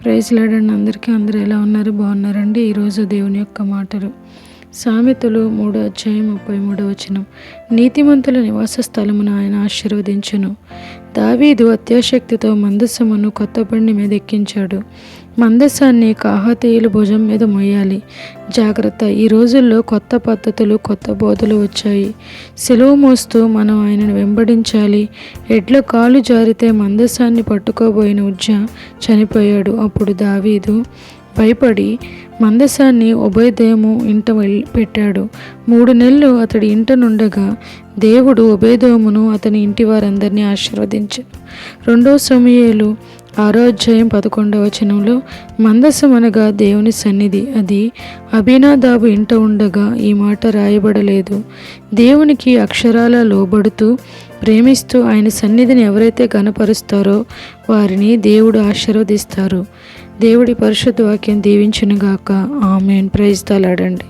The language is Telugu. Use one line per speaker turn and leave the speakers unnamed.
ప్రైజ్ లాడండి అందరికీ. అందరూ ఎలా ఉన్నారు? బాగున్నారండి? ఈరోజు దేవుని యొక్క మాటలు. సామెతలు మూడో అధ్యాయం ముప్పై మూడో వచనం. నీతిమంతుల నివాస స్థలమును ఆయన ఆశీర్వదించును. దావీదు అత్యాశక్తితో మందస్సమును కొత్త బండి మీద ఎక్కించాడు. మందస్సాన్ని కాహతీయుల భుజం మీద మొయ్యాలి జాగ్రత్త ఈ రోజుల్లో కొత్త పద్ధతులు కొత్త బోధలు వచ్చాయి. సెలవు మోస్తూ మనం ఆయనను వెంబడించాలి. ఎడ్ల కాలు జారితే మందస్సాన్ని పట్టుకోబోయిన ఉజ్జ చనిపోయాడు. అప్పుడు దావీదు భయపడి మందసాన్ని ఉభయదేము ఇంట పెట్టాడు. మూడు నెలలు అతడి ఇంట నుండగా దేవుడు ఉభయదేమును అతని ఇంటి వారందరినీ ఆశీర్వదించాడు. రెండో సమయాలు ఆరోధ్యాయం పదకొండవ వచనంలో మందసం అనగా దేవుని సన్నిధి అది అభినాదాబు ఇంట ఉండగా ఈ మాట రాయబడలేదు. దేవునికి అక్షరాల లోబడుతూ ప్రేమిస్తూ ఆయన సన్నిధిని ఎవరైతే గనపరుస్తారో వారిని దేవుడు ఆశీర్వదిస్తారు. దేవుడి పరిశుద్ధ వాక్యం దీవించునుగాక. ఆమెన్. ప్రైజ్ తలాడండి